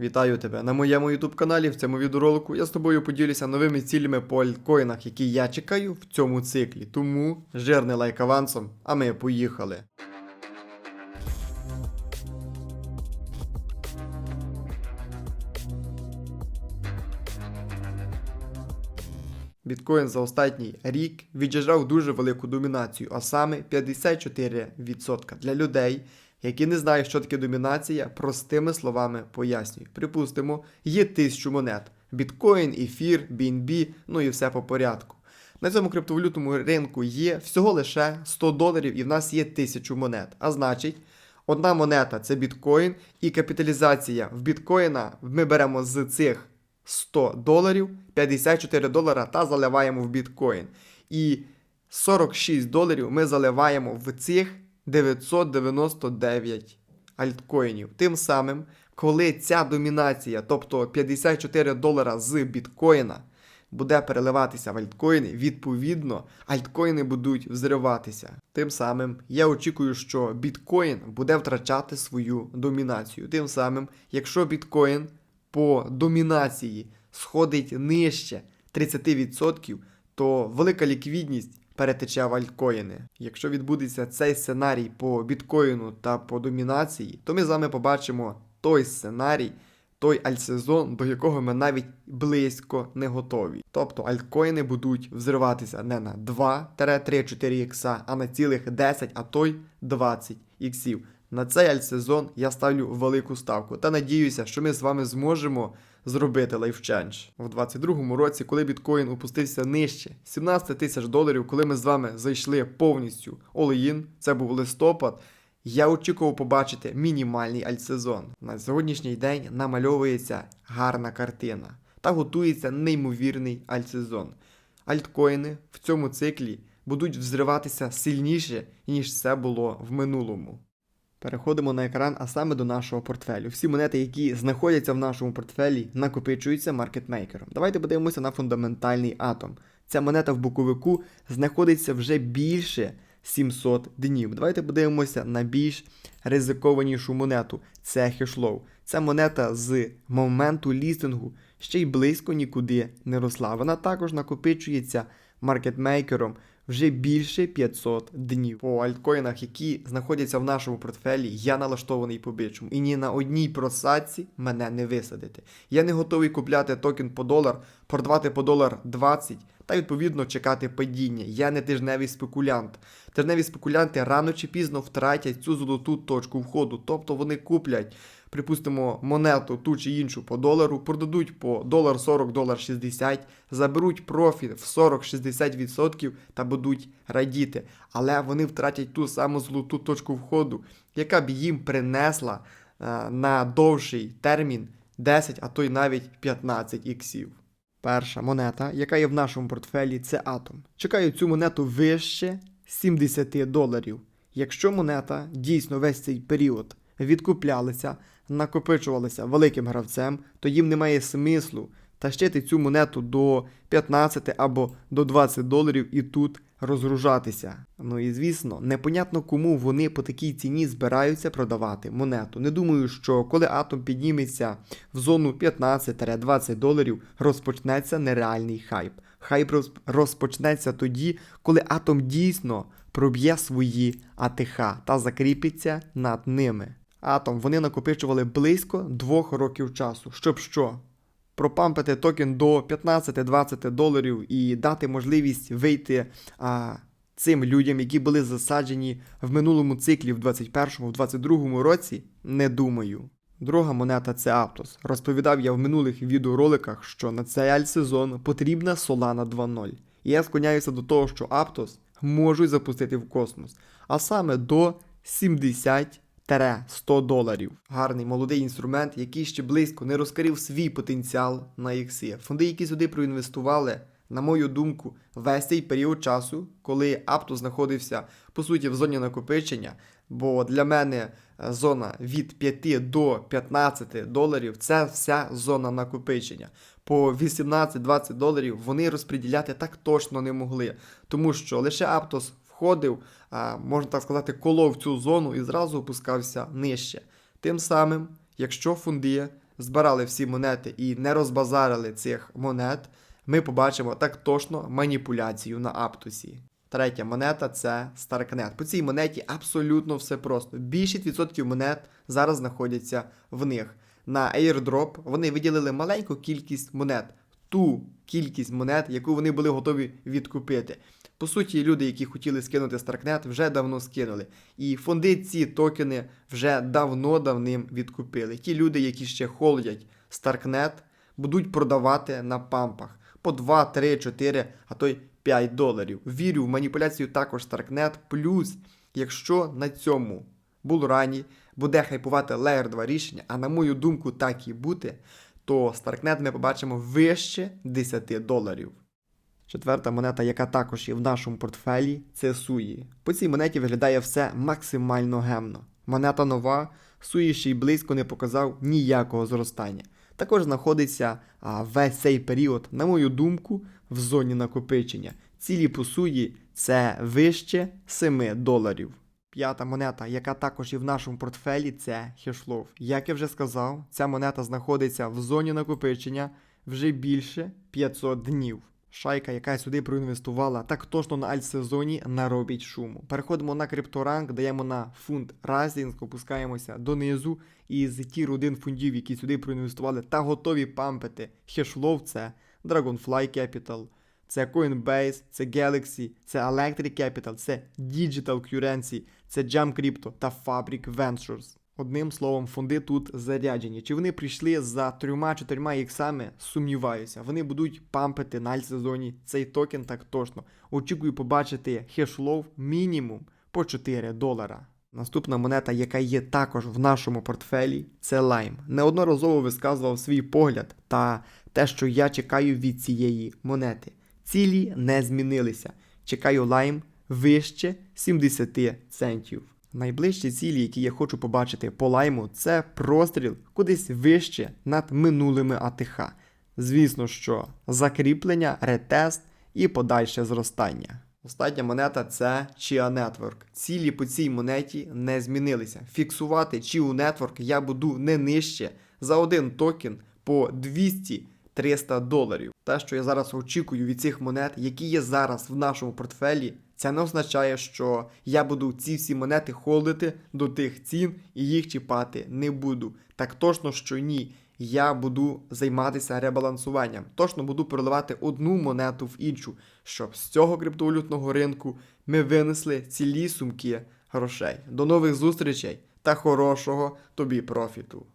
Вітаю тебе на моєму YouTube каналі. В цьому відеоролику я з тобою поділюся новими цілями по альткоїнах, які я чекаю в цьому циклі. Тому жирний лайк авансом, а ми поїхали. Біткоін за останній рік віджав дуже велику домінацію, а саме 54% для людей, які не знають, що таке домінація, простими словами пояснюю. Припустимо, є тисячу монет: біткоін, ефір, BNB, ну і все по порядку. На цьому криптовалютному ринку є всього лише 100 доларів, і в нас є 1000 монет. А значить, одна монета це біткоін, і капіталізація в біткоїна ми беремо з цих 100 доларів, 54 долара та заливаємо в біткоін. І 46 доларів ми заливаємо в цих 999 альткоїнів. Тим самим, коли ця домінація, тобто 54 долара з біткоїна, буде переливатися в альткоїни, відповідно, альткоїни будуть взриватися. Тим самим я очікую, що біткоін буде втрачати свою домінацію. Тим самим, якщо біткоін по домінації сходить нижче 30%, то велика ліквідність перетече в альткоїни. Якщо відбудеться цей сценарій по біткоїну та по домінації, то ми з вами побачимо той сценарій, той альтсезон, до якого ми навіть близько не готові. Тобто альткоїни будуть взриватися не на 2-3-4 ікса, а на цілих 10, а то й 20 іксів. На цей альтсезон я ставлю велику ставку та надіюся, що ми з вами зможемо зробити лайфчендж. В 22-му році, коли біткоін опустився нижче 17 тисяч доларів, коли ми з вами зайшли повністю all-in, це був листопад. Я очікував побачити мінімальний альтсезон. На сьогоднішній день намальовується гарна картина та готується неймовірний альтсезон. Альткоїни в цьому циклі будуть взриватися сильніше, ніж це було в минулому. Переходимо на екран, а саме до нашого портфелю. Всі монети, які знаходяться в нашому портфелі, накопичуються маркетмейкером. Давайте подивимося на фундаментальний атом. Ця монета в боковику знаходиться вже більше 700 днів. Давайте подивимося на більш ризикованішу монету. Це хешлоу. Ця монета з моменту лістингу ще й близько нікуди не росла. Вона також накопичується маркетмейкером вже більше 500 днів. По альткоїнах, які знаходяться в нашому портфелі, я налаштований по бичому. І ні на одній просадці мене не висадити. Я не готовий купляти токен по долар, продавати по долар 20 та відповідно чекати падіння. Я не тижневий спекулянт. Тижневі спекулянти рано чи пізно втратять цю золоту точку входу, тобто вони куплять. Припустимо, монету ту чи іншу по долару, продадуть по долар 40, долар 60, заберуть профіт в 40-60% та будуть радіти. Але вони втратять ту саму золоту точку входу, яка б їм принесла е, на довший термін 10, а то й навіть 15 іксів. Перша монета, яка є в нашому портфелі, це Атом. Чекаю цю монету вище 70 доларів. Якщо монета дійсно весь цей період відкуплялися, накопичувалися великим гравцем, то їм немає смислу тащити цю монету до 15 або до 20 доларів і тут розгружатися. Ну і звісно, непонятно кому вони по такій ціні збираються продавати монету. Не думаю, що коли атом підніметься в зону 15-20 доларів, розпочнеться нереальний хайп. Хайп розпочнеться тоді, коли атом дійсно проб'є свої АТХ та закріпиться над ними. Атом вони накопичували близько двох років часу. Щоб що? Пропампити токен до 15-20 доларів і дати можливість вийти а, цим людям, які були засаджені в минулому циклі в 21-22 році, не думаю. Друга монета це Aptos. Розповідав я в минулих відеороликах, що на цей альтсезон потрібна Solana 2.0. І я склоняюся до того, що Aptos можуть запустити в космос, а саме до 70 100 доларів. Гарний молодий інструмент, який ще близько не розкрив свій потенціал на ікси. Фонди, які сюди проінвестували, на мою думку, весь цей період часу, коли Апто знаходився по суті в зоні накопичення. Бо для мене е, зона від 5 до 15 доларів це вся зона накопичення. По 18-20 доларів вони розподіляти так точно не могли, тому що лише Аптос входив, можна так сказати, колов цю зону і зразу опускався нижче. Тим самим, якщо фонди збирали всі монети і не розбазарили цих монет, ми побачимо так точно маніпуляцію на Аптусі. Третя монета це Старкнет. По цій монеті абсолютно все просто. Більшість відсотків монет зараз знаходяться в них. На airdrop вони виділили маленьку кількість монет, ту кількість монет, яку вони були готові відкупити. По суті, люди, які хотіли скинути Starknet, вже давно скинули. І фонди ці токени вже давно-давним відкупили. Ті люди, які ще холдять Starknet, будуть продавати на пампах по 2, 3, 4, а то й 5 доларів. Вірю в маніпуляцію також Starknet. Плюс, якщо на цьому булрані буде хайпувати Layer 2 рішення, а на мою думку, так і буде, то Starknet ми побачимо вище 10 доларів. Четверта монета, яка також є в нашому портфелі, це Суї. По цій монеті виглядає все максимально гемно. Монета нова, Суї ще й близько не показав ніякого зростання. Також знаходиться а, весь цей період, на мою думку, в зоні накопичення. Цілі по суї це вище 7 доларів. П'ята монета, яка також є в нашому портфелі, це Хешлов. Як я вже сказав, ця монета знаходиться в зоні накопичення вже більше 500 днів. Шайка, яка сюди проінвестувала, так точно на альтсезоні наробить шуму. Переходимо на крипторанк, даємо на фунт Rising, опускаємося донизу. І з тір 1 фундів, які сюди проінвестували та готові пампити хешлов, це Dragonfly Capital, це Coinbase, це Galaxy, це Electric Capital, це Digital Currency, це Jump Crypto та Fabric Ventures. Одним словом, фонди тут заряджені. Чи вони прийшли за трьома-чотирма іксами? Сумніваюся. Вони будуть пампити на альтсезоні цей токен так точно. Очікую побачити хешлов мінімум по 4 долара. Наступна монета, яка є також в нашому портфелі, це Lime. Неодноразово висказував свій погляд та те, що я чекаю від цієї монети. Цілі не змінилися. Чекаю Lime вище 70 центів. Найближчі цілі, які я хочу побачити по лайму, це простріл кудись вище над минулими АТХ. Звісно, що закріплення, ретест і подальше зростання. Остання монета це Chia Network. Цілі по цій монеті не змінилися. Фіксувати Chia Network я буду не нижче за один токен по 200-300 доларів. Те, що я зараз очікую від цих монет, які є зараз в нашому портфелі, це не означає, що я буду ці всі монети холдити до тих цін і їх чіпати не буду. Так точно, що ні. Я буду займатися ребалансуванням. Точно буду переливати одну монету в іншу, щоб з цього криптовалютного ринку ми винесли цілі сумки грошей. До нових зустрічей та хорошого тобі профіту!